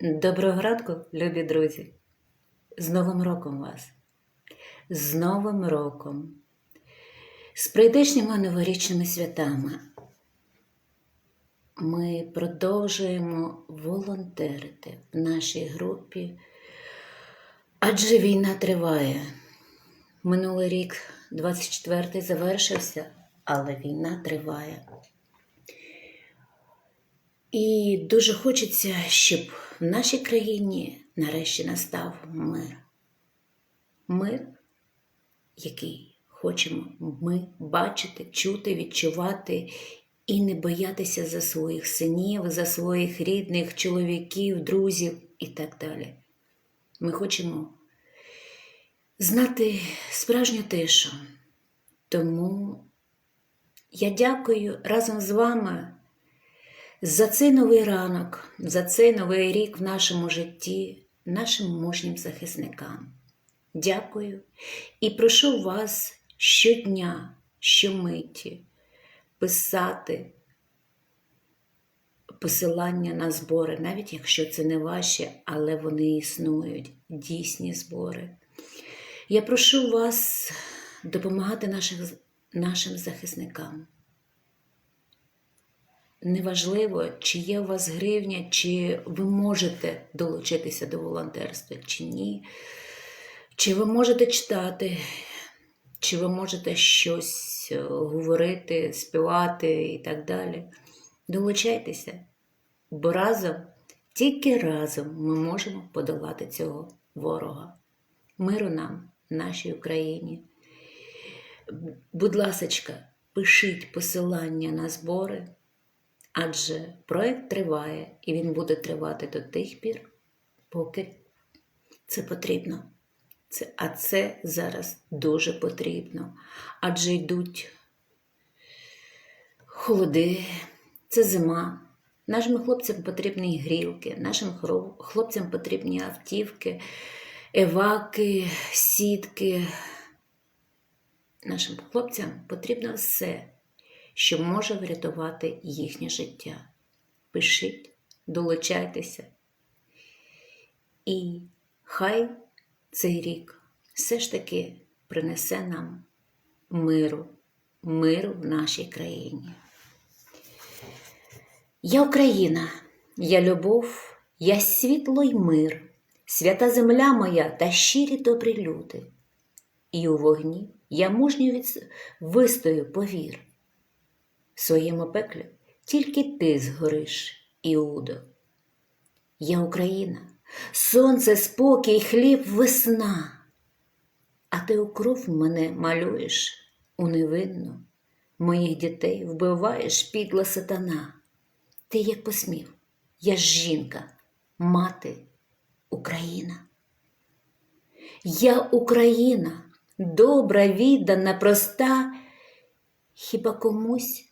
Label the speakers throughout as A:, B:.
A: Доброго ранку, любі друзі! З Новим роком вас! З Новим роком! З прийдешніми новорічними святами! Ми продовжуємо волонтерити в нашій групі, адже війна триває. Минулий рік, 24-й, завершився, але війна триває. І дуже хочеться, щоб в нашій країні нарешті настав мир. Мир, який хочемо ми бачити, чути, відчувати і не боятися за своїх синів, за своїх рідних, чоловіків, друзів і так далі. Ми хочемо знати справжню тишу. Тому я дякую разом з вами за цей новий ранок, за цей новий рік в нашому житті, нашим мужнім захисникам. Дякую і прошу вас щодня, щомиті писати посилання на збори, навіть якщо це не ваші, але вони існують, дійсні збори. Я прошу вас допомагати наших, нашим захисникам. Неважливо, чи є у вас гривня, чи ви можете долучитися до волонтерства, чи ні. Чи ви можете читати, чи ви можете щось е, говорити, співати і так далі. Долучайтеся, бо разом, тільки разом ми можемо подолати цього ворога. Миру нам, нашій Україні. Будь ласочка, пишіть посилання на збори. Адже проект триває і він буде тривати до тих пір, поки це потрібно. Це, А це зараз дуже потрібно. Адже йдуть холоди, це зима. Нашим хлопцям потрібні грілки, нашим хлопцям потрібні автівки, еваки, сітки. Нашим хлопцям потрібно все що може врятувати їхнє життя. Пишіть, долучайтеся. І хай цей рік все ж таки принесе нам миру, миру в нашій країні. Я Україна, я любов, я світло й мир, свята земля моя та щирі добрі люди. І у вогні я мужньо від... вистою повір. В своєму пеклі тільки ти згориш, Іудо. Я Україна, сонце, спокій, хліб, весна, а ти у кров мене малюєш у невинну, моїх дітей вбиваєш підла сатана. Ти як посмів, я ж жінка, мати, Україна. Я Україна, добра, віддана, проста, хіба комусь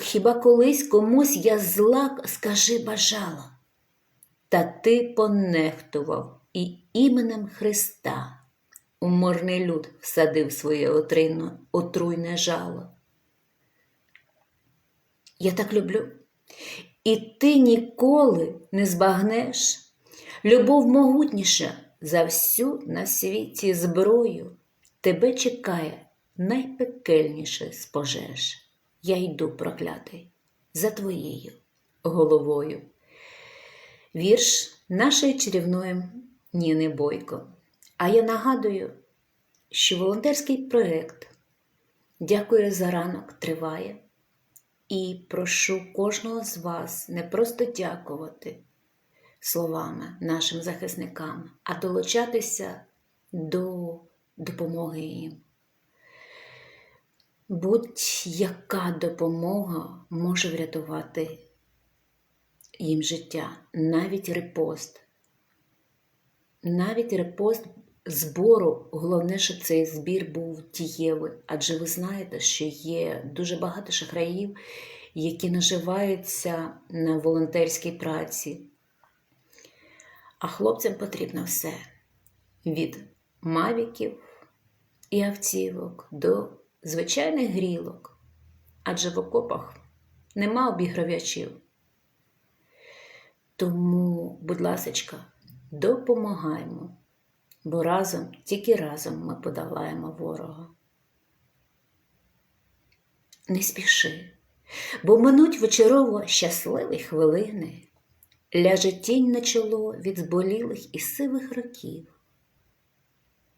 A: Хіба колись комусь я зла, скажи, бажала, та ти понехтував і іменем Христа. У мирний люд всадив своє отруйне, отруйне жало. Я так люблю, і ти ніколи не збагнеш. Любов могутніша за всю на світі зброю. Тебе чекає найпекельніше з пожеж я йду проклятий за твоєю головою. Вірш нашої чарівної Ніни Бойко. А я нагадую, що волонтерський проєкт Дякую за ранок триває. І прошу кожного з вас не просто дякувати словами нашим захисникам, а долучатися до допомоги їм. Будь-яка допомога може врятувати їм життя, навіть репост. Навіть репост збору, головне, щоб цей збір був дієвий. Адже ви знаєте, що є дуже багато шахраїв, які наживаються на волонтерській праці. А хлопцям потрібно все: від мавіків і автівок до звичайних грілок, адже в окопах нема обігравачів. Тому Тому, будь ласочка, допомагаймо, бо разом, тільки разом ми подолаємо ворога. Не спіши, бо минуть вечорово щасливі хвилини, ляже тінь на чоло від зболілих і сивих років.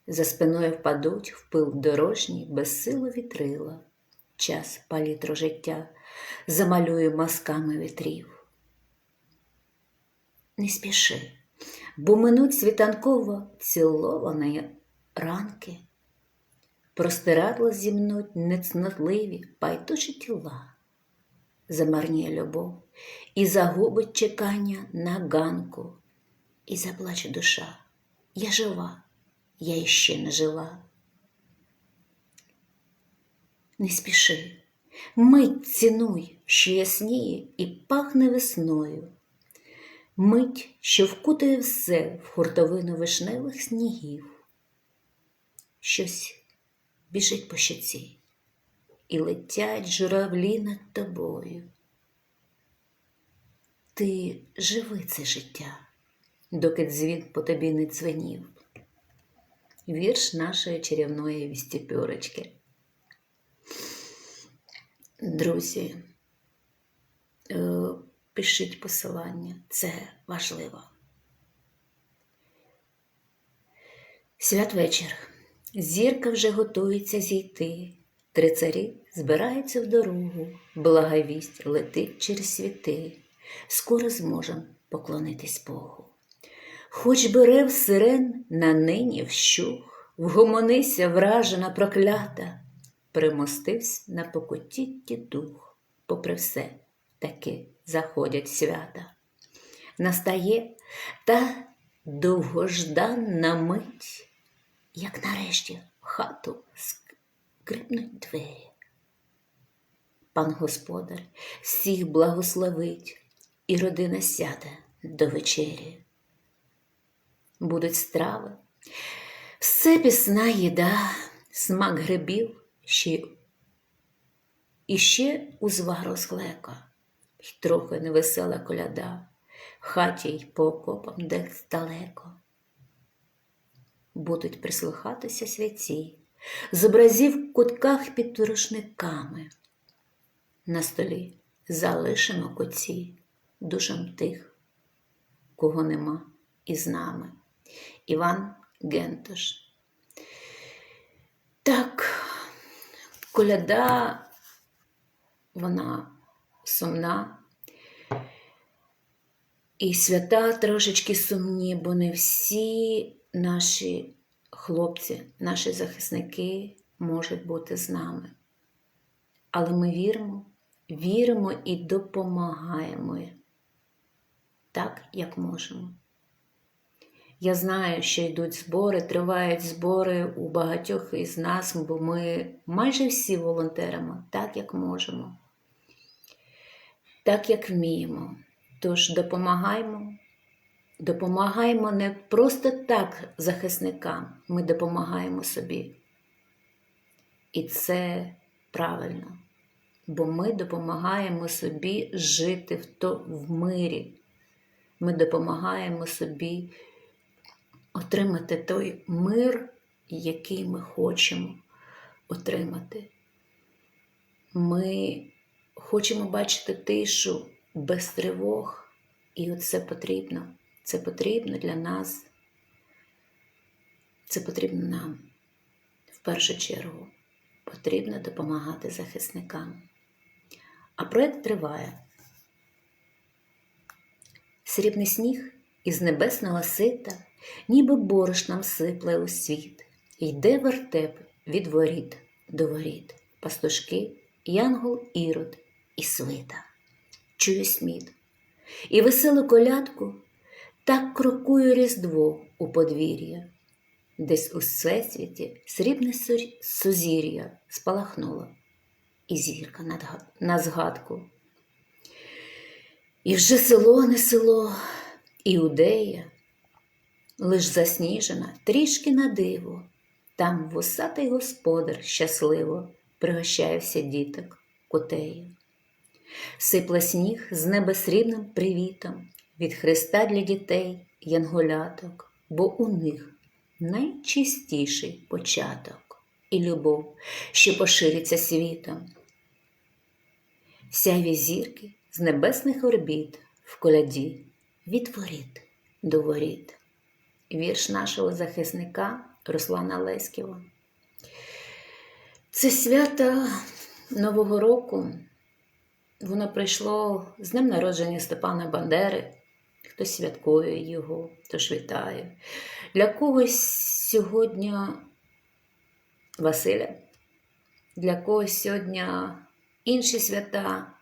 A: За спиною впадуть в пил дорожній безсило вітрила, час палітру життя замалює мазками вітрів. Не спіши, бо минуть світанково ціловані ранки, простирадла зімнуть нецнотливі байдужі тіла, замарніє любов і загубить чекання на ганку, і заплаче душа. Я жива, я іще не жила. Не спіши, мить цінуй, що ясніє і пахне весною. Мить, що вкутує все в хуртовину вишневих снігів. Щось біжить по щоці, і летять журавлі над тобою. Ти живи це життя, доки дзвін по тобі не дзвенів. Вірш нашої чарівної вістіпюрочки. Друзі, е, пишіть посилання, це важливо. Святвечір. Зірка вже готується зійти. Три царі збираються в дорогу, благовість летить через світи. Скоро зможем поклонитись Богу. Хоч би рев сирен на нині вщух, вгомонися вражена проклята, примостився на покотітті дух, попри все таки заходять свята. Настає та довгожданна мить, як нарешті в хату скрипнуть двері. Пан господар всіх благословить, і родина сяде до вечері. Будуть страви, все пісна їда, смак грибів ще, і ще узвар розглека, й трохи невесела коляда, хаті й по окопам десь далеко. Будуть прислухатися святі, з образів в кутках під рушниками. На столі залишимо коці душам тих, кого нема із нами. Іван Гентош. Так, коляда, вона сумна. І свята трошечки сумні, бо не всі наші хлопці, наші захисники можуть бути з нами. Але ми віримо, віримо і допомагаємо так, як можемо. Я знаю, що йдуть збори, тривають збори у багатьох із нас, бо ми майже всі волонтеримо так, як можемо, так, як вміємо. Тож допомагаємо, допомагаємо не просто так захисникам, ми допомагаємо собі. І це правильно, бо ми допомагаємо собі жити в, то, в мирі. Ми допомагаємо собі отримати той мир, який ми хочемо отримати. Ми хочемо бачити тишу без тривог, і оце потрібно. Це потрібно для нас. Це потрібно нам. В першу чергу потрібно допомагати захисникам. А проект триває. Срібний сніг із небесного сита, ніби борошном сипле у світ, йде вертеп від воріт до воріт, пастушки, янгол ірод і свита. Чую сміт, і веселу колядку. Так крокує різдво у подвір'я, десь у всесвіті срібне сузір'я спалахнуло, і зірка на згадку. І вже село не село, Іудея, лиш засніжена трішки на диво, там вусатий господар щасливо пригощається діток котею. Сипле сніг з неба срібним привітом, від Христа для дітей янголяток, бо у них найчистіший початок і любов, що пошириться світом. Сяйві зірки з небесних орбіт в коляді від воріт до воріт. Вірш нашого захисника Руслана Леськіва. Це свято Нового року. Воно прийшло з днем народження Степана Бандери. Хтось святкує його, хтось вітає. Для когось сьогодні Василя, для когось сьогодні інші свята,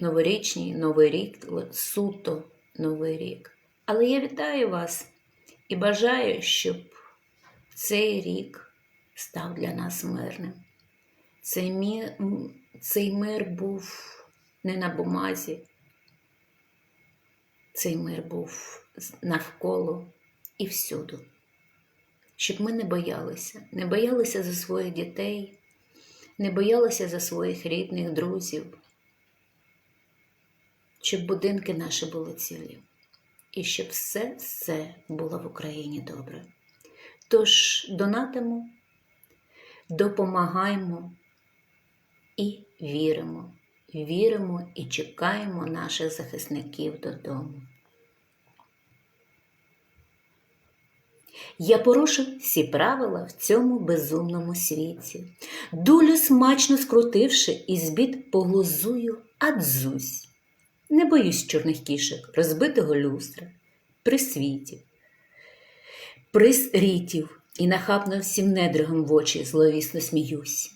A: новорічні, Новий рік, суто Новий рік. Але я вітаю вас і бажаю, щоб цей рік став для нас мирним. Цей мир, цей мир був не на бумазі, цей мир був навколо і всюди. Щоб ми не боялися, не боялися за своїх дітей, не боялися за своїх рідних, друзів, щоб будинки наші були цілі, і щоб все все було в Україні добре. Тож донатимо, допомагаємо і віримо, віримо і чекаємо наших захисників додому. Я порушу всі правила в цьому безумному світі, дулю смачно скрутивши, і збід поглузую адзусь. Не боюсь чорних кішок, розбитого люстра, при світі, приз рітів і нахабно всім недригом в очі зловісно сміюсь.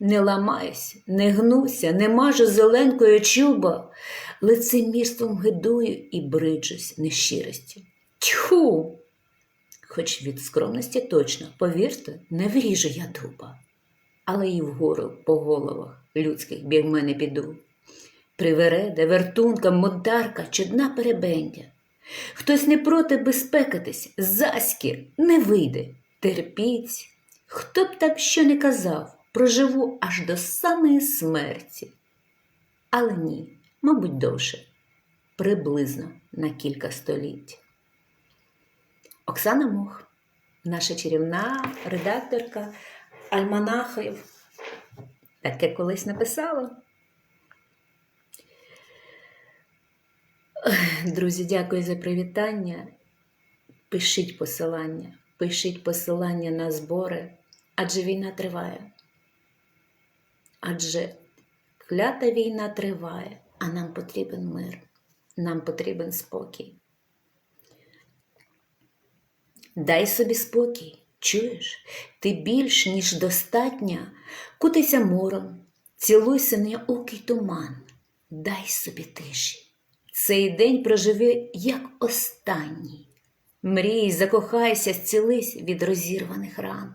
A: Не ламаюсь, не гнуся, не мажу зеленкою чуба, лицемірством гидую і бриджусь нещиростю. Тьху! Хоч від скромності точно, повірте, не вріжу я дуба, але і вгору по головах людських біг мене піду. Привереде, вертунка, модарка, чудна перебендя. Хтось не проти безпекатись, заськір не вийде, терпіть. Хто б так що не казав, проживу аж до самої смерті. Але ні, мабуть, довше, приблизно на кілька століть. Оксана Мох, наша чарівна редакторка Альманахів, таке колись написала. Друзі, дякую за привітання. Пишіть посилання, пишіть посилання на збори, адже війна триває. Адже клята війна триває, а нам потрібен мир, нам потрібен спокій. Дай собі спокій, чуєш, ти більш, ніж достатня, кутайся мором, цілуйся неокий туман, дай собі тиші. Цей день проживи, як останній. Мрій, закохайся, зцілись від розірваних ран.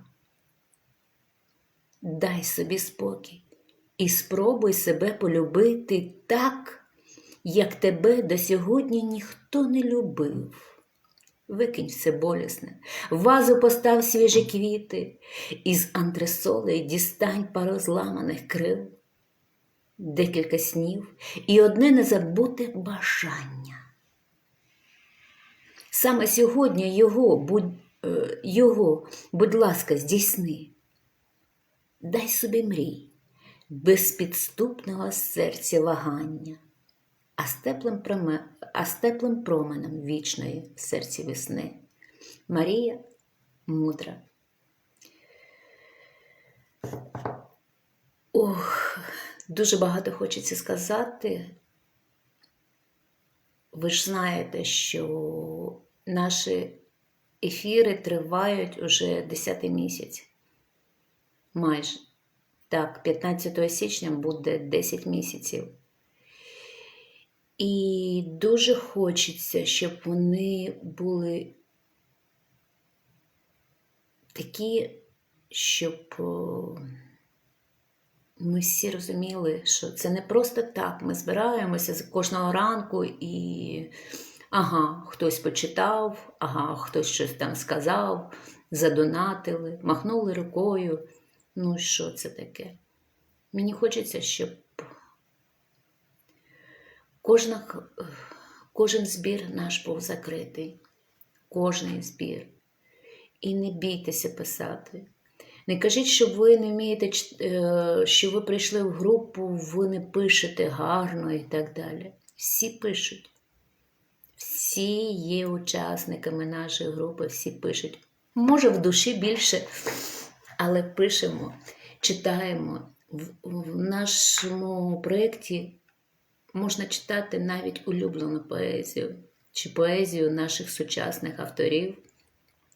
A: Дай собі спокій і спробуй себе полюбити так, як тебе до сьогодні ніхто не любив. Викинь все болісне, в вазу постав свіжі квіти, із антресоли дістань пару зламаних крил, декілька снів і одне незабуте бажання. Саме сьогодні його, будь, е, його, будь ласка, здійсни. Дай собі мрій, безпідступного серця вагання а з теплим, проме... а з теплим променем вічної в серці весни. Марія мудра. Ох, дуже багато хочеться сказати. Ви ж знаєте, що наші ефіри тривають уже 10 місяць. Майже. Так, 15 січня буде 10 місяців. І дуже хочеться, щоб вони були такі, щоб ми всі розуміли, що це не просто так. Ми збираємося з кожного ранку і ага, хтось почитав, ага, хтось щось там сказав, задонатили, махнули рукою. Ну, що це таке? Мені хочеться, щоб Кожна Кожен збір наш був закритий, кожний збір. І не бійтеся писати. Не кажіть, що ви не вмієте, е, що ви прийшли в групу, ви не пишете гарно і так далі. Всі пишуть. Всі є учасниками нашої групи, всі пишуть. Може, в душі більше, але пишемо, читаємо. В, в нашому проєкті можна читати навіть улюблену поезію чи поезію наших сучасних авторів,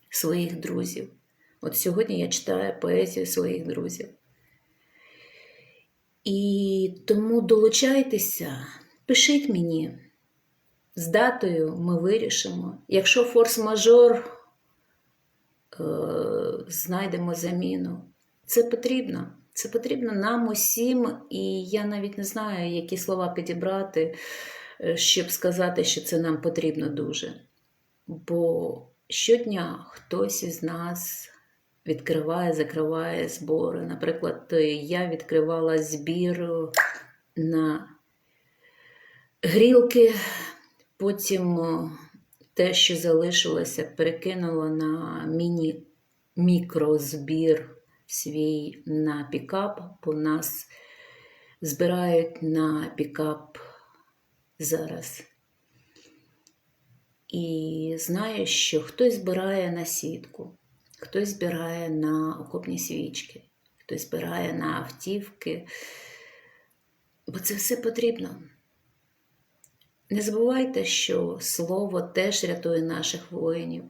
A: своїх друзів. От сьогодні я читаю поезію своїх друзів. І тому долучайтеся, пишіть мені. З датою ми вирішимо. Якщо форс-мажор, е, знайдемо заміну. Це потрібно. Це потрібно нам усім, і я навіть не знаю, які слова підібрати, е, щоб сказати, що це нам потрібно дуже. Бо щодня хтось із нас відкриває, закриває збори. Наприклад, я відкривала збір на грілки, потім те, що залишилося, перекинула на міні-мікрозбір свій на пікап, бо нас збирають на пікап зараз. І знаю, що хтось збирає на сітку, хтось збирає на окопні свічки, хтось збирає на автівки, бо це все потрібно. Не забувайте, що слово теж рятує наших воїнів.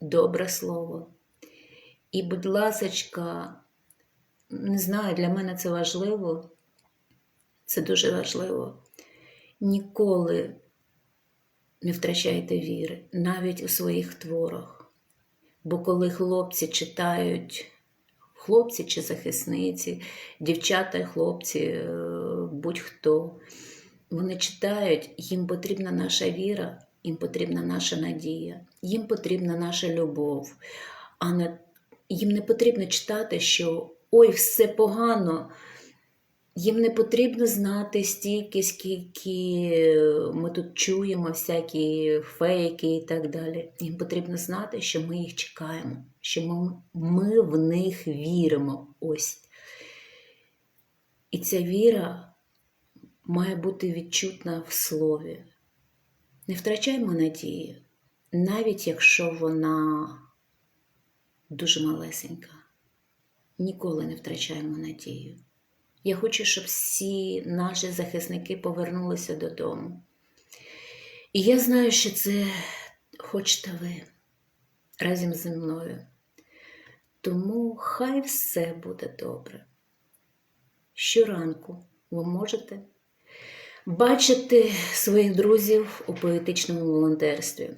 A: Добре слово. І, будь ласочка, не знаю, для мене це важливо. Це дуже важливо. Ніколи не втрачайте віри, навіть у своїх творах. Бо коли хлопці читають, хлопці чи захисниці, дівчата хлопці, е, будь-хто, вони читають, їм потрібна наша віра, їм потрібна наша надія, їм потрібна наша любов. А не, їм не потрібно читати, що ой, все погано. Їм не потрібно знати стільки, скільки ми тут чуємо, всякі фейки і так далі. Їм потрібно знати, що ми їх чекаємо, що ми, ми в них віримо. Ось. І ця віра має бути відчутна в слові. Не втрачаймо надії, навіть якщо вона дуже малесенька. Ніколи не втрачаємо надію. Я хочу, щоб всі наші захисники повернулися додому. І я знаю, що це хочете ви разом зі мною. Тому хай все буде добре. Щоранку ви можете бачити своїх друзів у поетичному волонтерстві.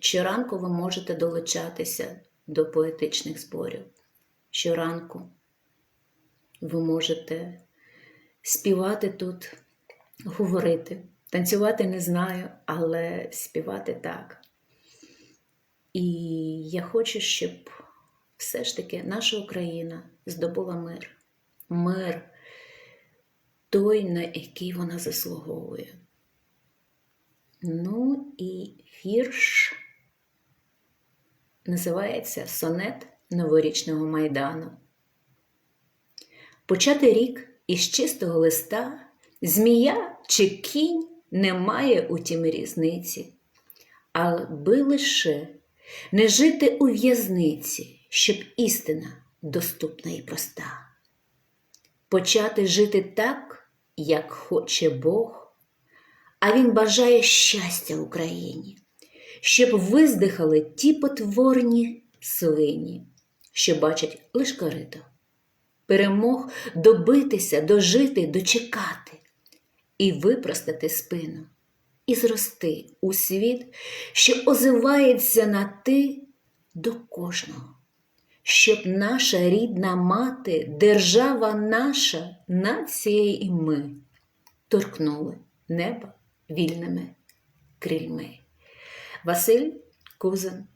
A: Щоранку ви можете долучатися до поетичних зборів. Щоранку ви можете співати тут, говорити. Танцювати не знаю, але співати так. І я хочу, щоб все ж таки наша Україна здобула мир. Мир той, на який вона заслуговує. Ну і вірш називається Сонет новорічного майдану. Почати рік із чистого листа, змія чи кінь немає у тім різниці, аби лише не жити у в'язниці, щоб істина доступна і проста. Почати жити так, як хоче Бог, а Він бажає щастя Україні, щоб виздихали ті потворні свині, що бачать лиш корито перемог добитися, дожити, дочекати і випростати спину, і зрости у світ, що озивається на ти до кожного, щоб наша рідна мати, держава наша, нація і ми торкнули неба вільними крильми. Василь Кузин.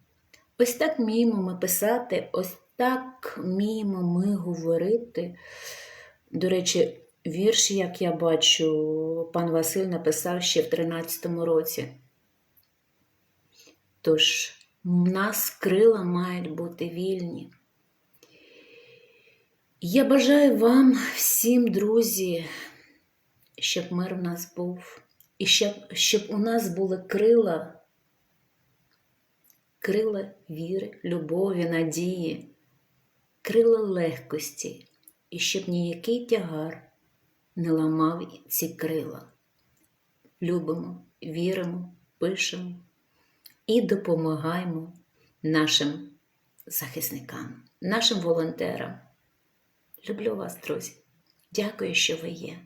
A: Ось так вміємо ми писати, ось так вміємо ми говорити. До речі, Вірш, як я бачу, пан Василь написав ще в 13-му році. Тож, в нас крила мають бути вільні. Я бажаю вам всім, друзі, щоб мир в нас був, і щоб, щоб у нас були крила, крила віри, любові, надії, крила легкості, і щоб ніякий тягар не ламав ці крила. Любимо, віримо, пишемо і допомагаємо нашим захисникам, нашим волонтерам. Люблю вас, друзі. Дякую, що ви є.